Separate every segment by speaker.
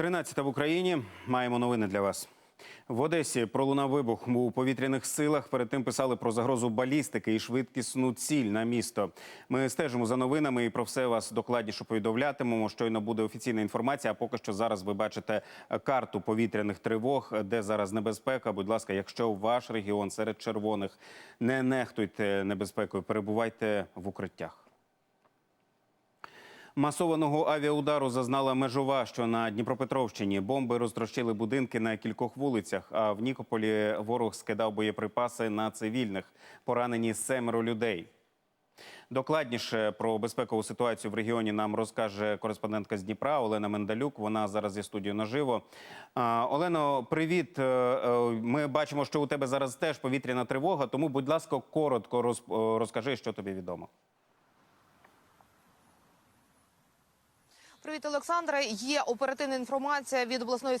Speaker 1: 13 в Україні. Маємо новини для вас. В Одесі пролунав вибух у повітряних силах. Перед тим писали про загрозу балістики і швидкісну ціль на місто. Ми стежимо за новинами і про все вас докладніше повідомлятимемо. Щойно буде офіційна інформація. А поки що зараз ви бачите карту повітряних тривог, де зараз небезпека. Будь ласка, якщо ваш регіон серед червоних, не нехтуйте небезпекою, перебувайте в укриттях. Масованого авіаудару зазнала межова, що на Дніпропетровщині бомби розтрощили будинки на кількох вулицях. А в Нікополі ворог скидав боєприпаси на цивільних. Поранені семеро людей. Докладніше про безпекову ситуацію в регіоні нам розкаже кореспондентка з Дніпра Олена Мендалюк. Вона зараз є студією наживо. Олено, привіт. Е, е, Ми бачимо, що у тебе зараз теж повітряна тривога. Тому, будь ласка, коротко розкажи, що тобі відомо.
Speaker 2: Привіт, Олександре. Є оперативна інформація від обласної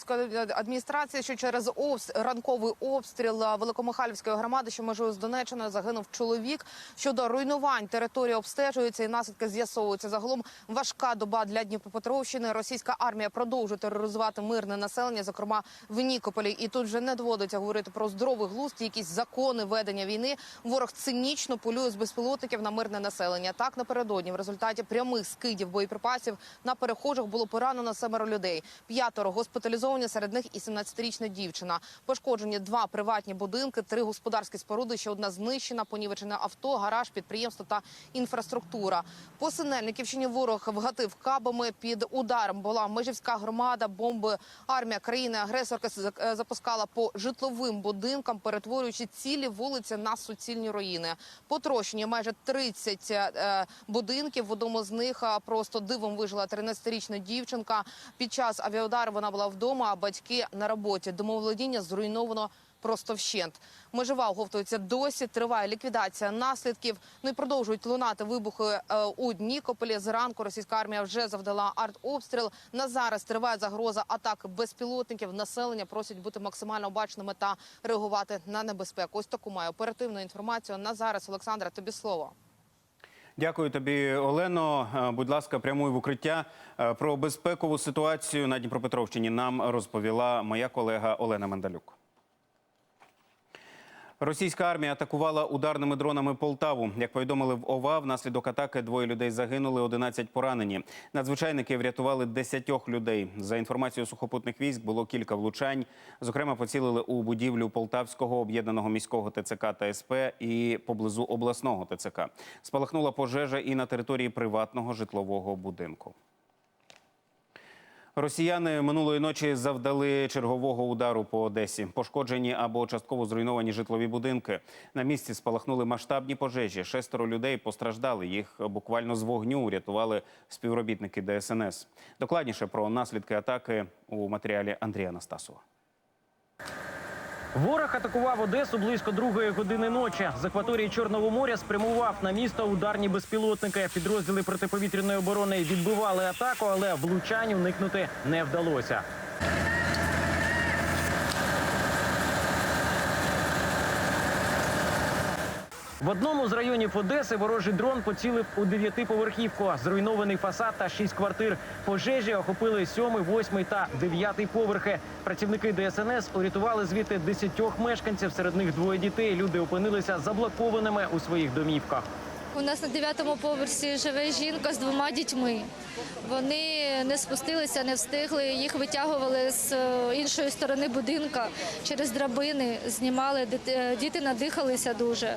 Speaker 2: адміністрації, що через обс... ранковий обстріл Великомихайлівської громади, що межує з Донеччиною, загинув чоловік. Щодо руйнувань території обстежуються і наслідки з'ясовуються. Загалом важка доба для Дніпропетровщини. Російська армія продовжує тероризувати мирне населення, зокрема в Нікополі. І тут вже не доводиться говорити про здоровий глузд, якісь закони ведення війни. Ворог цинічно полює з безпілотників на мирне населення. Так напередодні в результаті прямих скидів боєприпасів на перехожих було поранено семеро людей. П'ятеро госпіталізовані, серед них і 17-річна дівчина. Пошкоджені два приватні будинки, три господарські споруди. Ще одна знищена, понівечене авто, гараж, підприємство та інфраструктура. По Синельниківщині ворог вгатив кабами під ударом. Була межівська громада, бомби. Армія країни-агресорки з- запускала по житловим будинкам, перетворюючи цілі вулиці на суцільні руїни. Потрощені майже 30 е, будинків. В одному з них е, просто дивом вижила 13-річна дівчинка. Під час авіаудару вона була вдома, а батьки на роботі. Домоволодіння зруйновано. Просто вщент. Межова оговтується досі. Триває ліквідація наслідків. Ну і продовжують лунати вибухи е, у Нікополі. Зранку російська армія вже завдала артобстріл. На зараз триває загроза атак безпілотників. Населення просять бути максимально обачними та реагувати на небезпеку. Ось таку маю оперативну інформацію. На зараз Олександра, тобі слово.
Speaker 1: Дякую тобі, Олено. Е, Будь ласка, прямуй в укриття. Е, Про безпекову ситуацію на Дніпропетровщині нам розповіла моя колега Олена Мендалюк. Російська армія атакувала ударними дронами Полтаву. Як повідомили в ОВА, внаслідок атаки двоє людей загинули, 11 поранені. Надзвичайники врятували 10 людей. За інформацією сухопутних військ було кілька влучань. Зокрема, поцілили у будівлю Полтавського об'єднаного міського ТЦК та СП і поблизу обласного ТЦК. Спалахнула пожежа і на території приватного житлового будинку. Росіяни минулої ночі завдали чергового удару по Одесі. Пошкоджені або частково зруйновані житлові будинки. На місці спалахнули масштабні пожежі. Шестеро людей постраждали. Їх буквально з вогню урятували співробітники ДСНС. Докладніше про наслідки атаки у матеріалі Андрія Настасова.
Speaker 3: Ворог атакував Одесу близько другої години ночі. З акваторії Чорного моря спрямував на місто ударні безпілотники. Підрозділи протиповітряної оборони відбивали атаку, але влучань уникнути не вдалося. В одному з районів Одеси ворожий дрон поцілив у дев'ятиповерхівку. Зруйнований фасад та шість квартир. Пожежі охопили сьомий, восьмий та дев'ятий поверхи. Працівники ДСНС урятували звідти десятьох мешканців. Серед них двоє дітей. Люди опинилися заблокованими у своїх домівках.
Speaker 4: У нас на дев'ятому поверсі живе жінка з двома дітьми. Вони не спустилися, не встигли. Їх витягували з е, іншої сторони будинка через драбини, знімали. Дит- Діти надихалися дуже.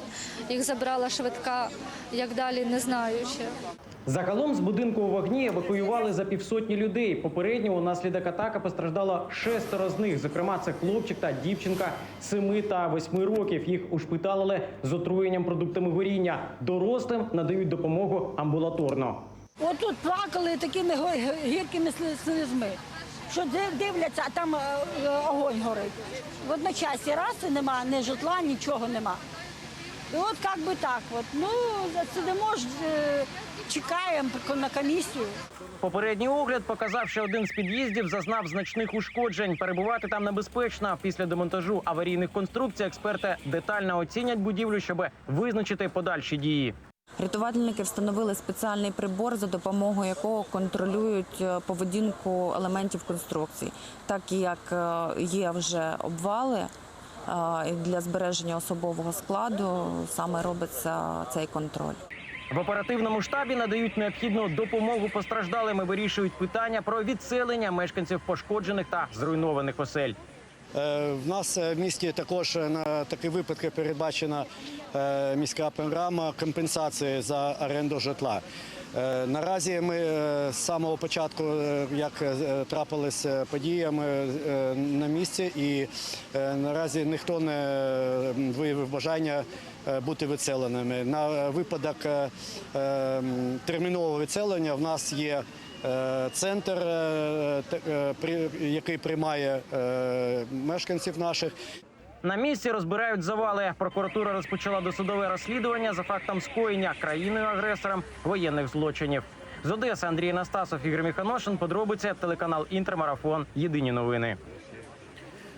Speaker 4: Їх забрала швидка. Як далі, не знаю ще.
Speaker 3: Загалом з будинку у вогні евакуювали за півсотні людей. Попередньо унаслідок атаки постраждало шестеро з них. Зокрема, це хлопчик та дівчинка 7 та 8 років. Їх ушпиталили з отруєнням продуктами горіння. Дорослим надають допомогу амбулаторно.
Speaker 5: Отут плакали такими гіркими слізьми, що див- дивляться, а там е, е, огонь горить. В одночасі раз і нема, ні житла, нічого нема. І от як би так. От. Ну, сидимо, ж, е, чекаємо на комісію.
Speaker 3: Попередній огляд показав, що один з під'їздів зазнав значних ушкоджень. Перебувати там небезпечно. Після демонтажу аварійних конструкцій експерти детально оцінять будівлю, щоб визначити подальші дії.
Speaker 6: Рятувальники встановили спеціальний прибор, за допомогою якого контролюють е, поведінку елементів конструкцій, так як е, є вже обвали. Для збереження особового складу саме робиться цей контроль.
Speaker 3: В оперативному штабі надають необхідну допомогу постраждалим і вирішують питання про відселення мешканців пошкоджених та зруйнованих осель.
Speaker 7: Е, В нас е, в місті також е, на такі випадки передбачена міська програма компенсації за оренду житла. Е, Наразі ми е, з самого початку, е, як трапились е, події, ми на місці, і наразі ніхто не виявив бажання бути відселеними. На випадок термінового відселення в нас є Центр, який приймає мешканців наших,
Speaker 3: На місці розбирають завали. Прокуратура розпочала досудове розслідування за фактом скоєння країною-агресором воєнних злочинів. З Одеси Андрій Анастасов, Ігор Міханошин. Подробиці телеканал Інтермарафон. Єдині новини.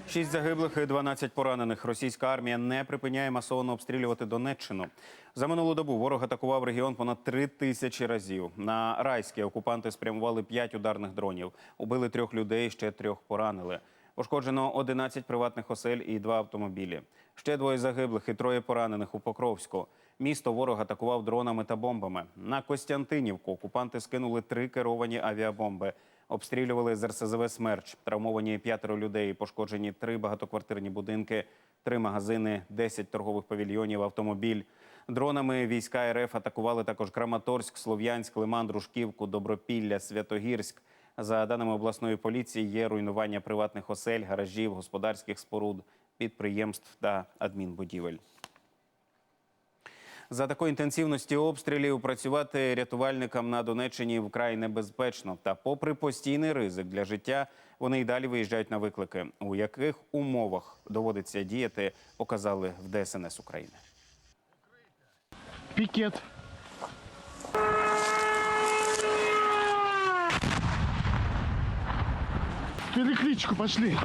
Speaker 1: Шість загиблих і 12 поранених. Російська армія не припиняє масово обстрілювати Донеччину. За минулу добу ворог атакував регіон понад три тисячі разів. На райські окупанти спрямували п'ять ударних дронів. Убили трьох людей, ще трьох поранили. Пошкоджено 11 приватних осель і два автомобілі. Ще двоє загиблих і троє поранених у Покровську. Місто ворог атакував дронами та бомбами. На Костянтинівку окупанти скинули три керовані авіабомби. Обстрілювали з РСЗВ «Смерч». Травмовані п'ятеро людей, пошкоджені три багатоквартирні будинки, три магазини, 10 торгових павільйонів, автомобіль. Дронами війська РФ атакували також Краматорськ, Слов'янськ, Лиман, Дружківку, Добропілля, Святогірськ. За даними обласної поліції, є руйнування приватних осель, гаражів, господарських споруд, підприємств та адмінбудівель. За такої інтенсивності обстрілів працювати рятувальникам на Донеччині вкрай небезпечно. Та, попри постійний ризик для життя, вони й далі виїжджають на виклики. У яких умовах доводиться діяти, показали в ДСНС України.
Speaker 8: Пикет. Перекличку пошли.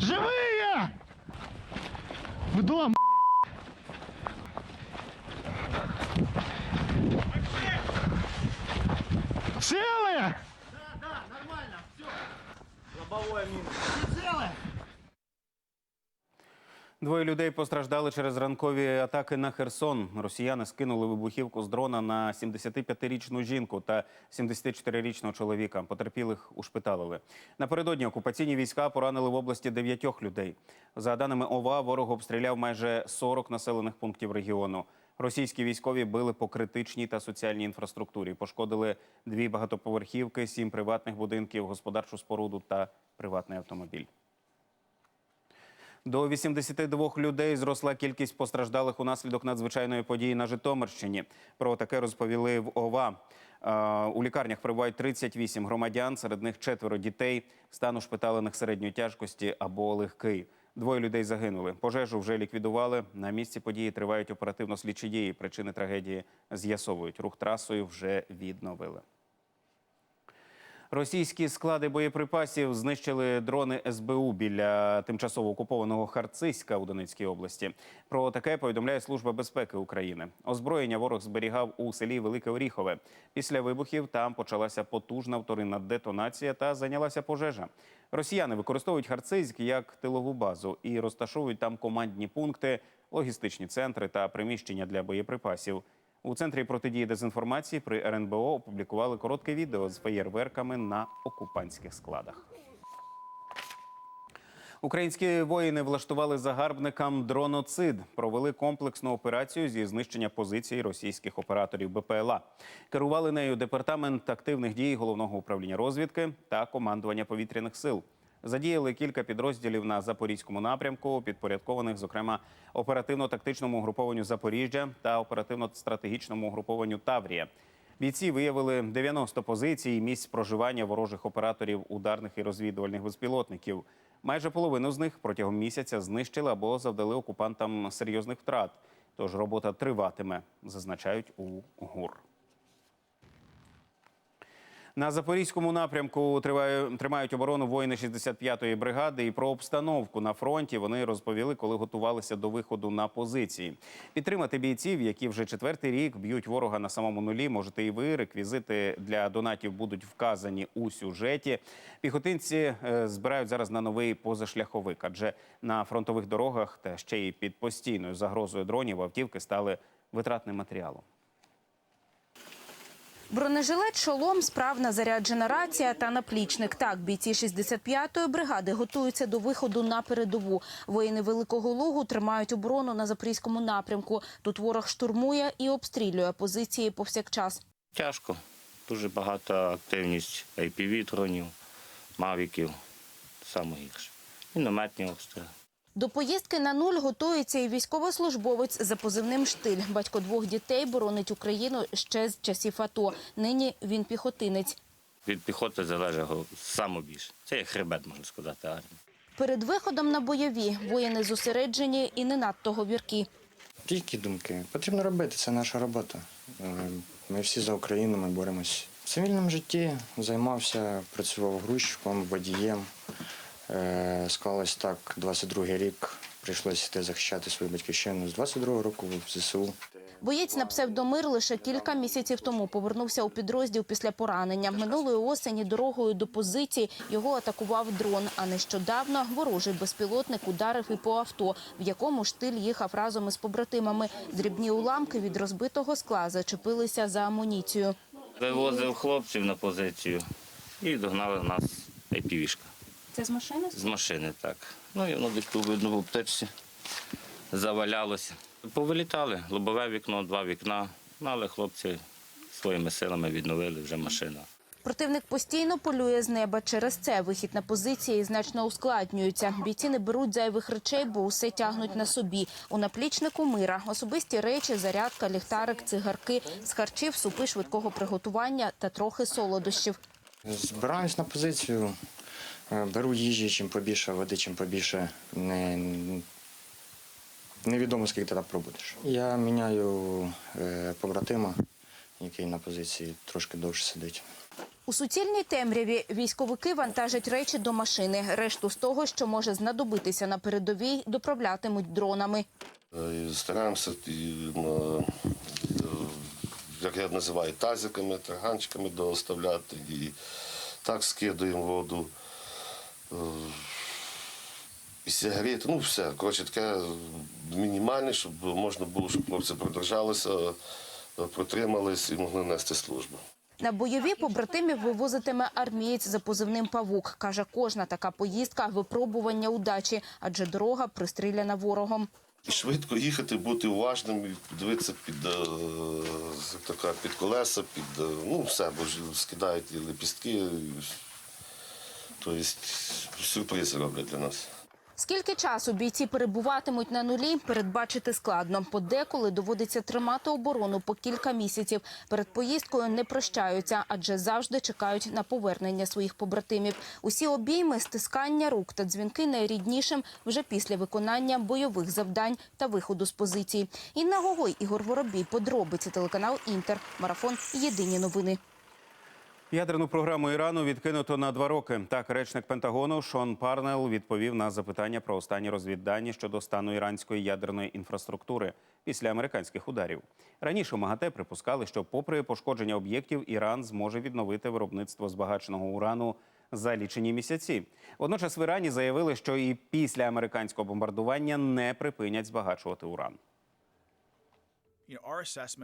Speaker 8: Живые! В дом! Целые?
Speaker 1: Двоє людей постраждали через ранкові атаки на Херсон. Росіяни скинули вибухівку з дрона на 75-річну жінку та 74-річного чоловіка. Потерпілих ушпиталили. Напередодні окупаційні війська поранили в області дев'ятьох людей. За даними ОВА, ворог обстріляв майже 40 населених пунктів регіону. Російські військові били по критичній та соціальній інфраструктурі. Пошкодили дві багатоповерхівки, сім приватних будинків, господарчу споруду та приватний автомобіль. До 82 людей зросла кількість постраждалих унаслідок надзвичайної події на Житомирщині. Про таке розповіли в ОВА. Е, У лікарнях перебувають 38 громадян, серед них четверо дітей, стан ушпиталених середньої тяжкості або легкий. Двоє людей загинули. Пожежу вже ліквідували. На місці події тривають оперативно-слідчі дії. Причини трагедії з'ясовують. Рух трасою вже відновили. Російські склади боєприпасів знищили дрони СБУ біля тимчасово окупованого Харциська у Донецькій області. Про таке повідомляє Служба безпеки України. Озброєння ворог зберігав у селі Велике Оріхове. Після вибухів там почалася потужна вторинна детонація та зайнялася пожежа. Росіяни використовують Харциськ як тилову базу і розташовують там командні пункти, логістичні центри та приміщення для боєприпасів. У центрі протидії дезінформації при РНБО опублікували коротке відео з феєрверками на окупантських складах. Українські воїни влаштували загарбникам дроноцид. Провели комплексну операцію зі знищення позицій російських операторів БПЛА. Керували нею департамент активних дій головного управління розвідки та командування повітряних сил. Задіяли кілька підрозділів на запорізькому напрямку, підпорядкованих, зокрема, оперативно-тактичному угрупованню Запоріжжя та оперативно-стратегічному угрупованню Таврія. Бійці виявили 90 позицій місць проживання ворожих операторів ударних і розвідувальних безпілотників. Майже половину з них протягом місяця знищили або завдали окупантам серйозних втрат. Тож робота триватиме, зазначають у ГУР. На запорізькому напрямку триває, тримають оборону воїни 65-ї бригади. І про обстановку на фронті вони розповіли, коли готувалися до виходу на позиції. Підтримати бійців, які вже четвертий рік б'ють ворога на самому нулі. Можете і ви. Реквізити для донатів будуть вказані у сюжеті. Піхотинці е, збирають зараз на новий позашляховик, адже на фронтових дорогах та ще й під постійною загрозою дронів автівки стали витратним матеріалом.
Speaker 9: Бронежилет, шолом, справна заряджена рація та наплічник. Так, бійці 65-ї бригади готуються до виходу на передову. Воїни Великого Лугу тримають оборону на запорізькому напрямку. Тут ворог штурмує і обстрілює позиції повсякчас.
Speaker 10: Тяжко. Дуже багата активність IPV-дронів, мавіків. Саме гірше. Мінометні обстріли.
Speaker 9: До поїздки на нуль готується і військовослужбовець за позивним «Штиль». Батько двох дітей боронить Україну ще з часів АТО. Нині він піхотинець.
Speaker 10: Від піхоти залежить саме більше. Це як хребет, можна сказати, армії.
Speaker 9: Перед виходом на бойові воїни зосереджені і не надто говіркі.
Speaker 11: Тільки думки. Потрібно робити, це наша робота. Е, Ми всі за Україну, ми боремось. В цивільному житті займався, працював грузчиком, водієм. Е, Склалось так, 22-й рік прийшлося йти захищати свою батьківщину. З 22-го року в ЗСУ.
Speaker 9: Боєць на псевдомир лише кілька місяців тому повернувся у підрозділ після поранення. Минулої осені дорогою до позиції його атакував дрон. А нещодавно ворожий безпілотник ударив і по авто, в якому штиль їхав разом із побратимами. Дрібні уламки від розбитого скла зачепилися за амуніцію.
Speaker 10: Вивозив хлопців на позицію і догнали нас IPV-шка.
Speaker 9: Це з машини?
Speaker 10: З машини, так. Ну і воно десь тут видно в аптечці завалялося. Повилітали, лобове вікно, два вікна, Ну, але хлопці своїми силами відновили вже машину.
Speaker 9: Противник постійно полює з неба. Через це вихід на позиції значно ускладнюється. Бійці не беруть зайвих речей, бо усе тягнуть на собі. У наплічнику мира особисті речі, зарядка, ліхтарик, цигарки, з харчів, супи швидкого приготування та трохи солодощів.
Speaker 11: Збираюсь на позицію, беру їжі, чим побільше, води, чим побільше. Не, невідомо, скільки ти там пробудеш. Я міняю е, побратима, який на позиції трошки довше сидить.
Speaker 9: У суцільній темряві військовики вантажать речі до машини. Решту з того, що може знадобитися на передовій, доправлятимуть дронами.
Speaker 12: Е, Стараємося, е, як я називаю, тазиками, тарганчиками доставляти. І так скидуємо воду. Е, І сигарети, ну все. Коротше, таке мінімальне, щоб можна було, щоб хлопці продержалися, е, протримались і могли нести службу.
Speaker 9: На бойові побратимів вивозитиме армієць за позивним «Павук». Каже, кожна така поїздка – випробування удачі, адже дорога пристріляна ворогом.
Speaker 12: Швидко їхати, бути уважним, дивитися під, е, як під колеса, під е, ну все, бо скидають і лепістки. і, Тобто сюрпризи роблять для нас.
Speaker 9: Скільки часу бійці перебуватимуть на нулі, передбачити складно. Подеколи доводиться тримати оборону по кілька місяців. Перед поїздкою не прощаються, адже завжди чекають на повернення своїх побратимів. Усі обійми, стискання рук та дзвінки найріднішим вже після виконання бойових завдань та виходу з позицій. Інна Гогой, Ігор Воробій, подробиці телеканал Інтер. Марафон. Єдині новини.
Speaker 1: Ядерну програму Ірану відкинуто на два роки. Так, речник Пентагону Шон Парнел відповів на запитання про останні розвіддані щодо стану іранської ядерної інфраструктури після американських ударів. Раніше МАГАТЕ припускали, що, попри пошкодження об'єктів, Іран зможе відновити виробництво збагаченого урану за лічені місяці. Водночас в Ірані заявили, що і після американського бомбардування не припинять збагачувати уран.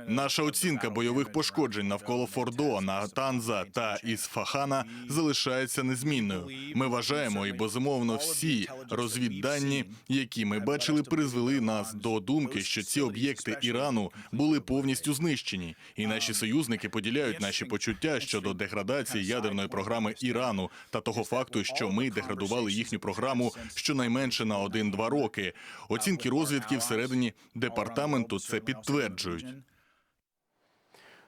Speaker 13: Наша оцінка бойових пошкоджень навколо Фордо, Нагатанза та Ісфахана залишається незмінною. Ми вважаємо і безумовно всі розвіддані, які ми бачили, призвели нас до думки, що ці об'єкти Ірану були повністю знищені, і наші союзники поділяють наші почуття щодо деградації ядерної програми Ірану та того факту, що ми деградували їхню програму щонайменше на 1-2 роки. Оцінки розвідки всередині департаменту це підтверджують.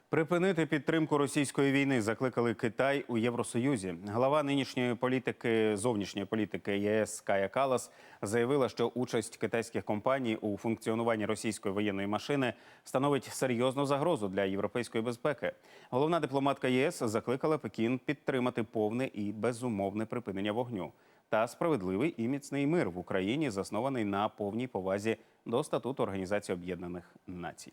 Speaker 1: Припинити підтримку російської війни закликали Китай у Євросоюзі. Глава нинішньої політики зовнішньої політики ЄС Кая Калас заявила, що участь китайських компаній у функціонуванні російської воєнної машини становить серйозну загрозу для європейської безпеки. Головна дипломатка ЄС закликала Пекін підтримати повне і безумовне припинення вогню та справедливий і міцний мир в Україні, заснований на повній повазі до статуту Організації Об'єднаних Націй.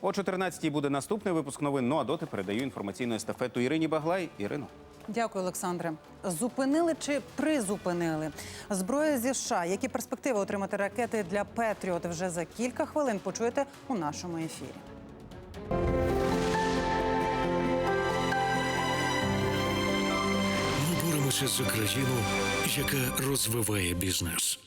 Speaker 1: О 14-й буде наступний випуск новин. Ну а доти передаю інформаційну естафету Ірині Баглай. Ірино.
Speaker 14: Дякую, Олександре. Зупинили чи призупинили зброя зі США? Які перспективи отримати ракети для Петріот вже за кілька хвилин почуєте у нашому ефірі.
Speaker 15: Ми боремося за країну, яка розвиває бізнес.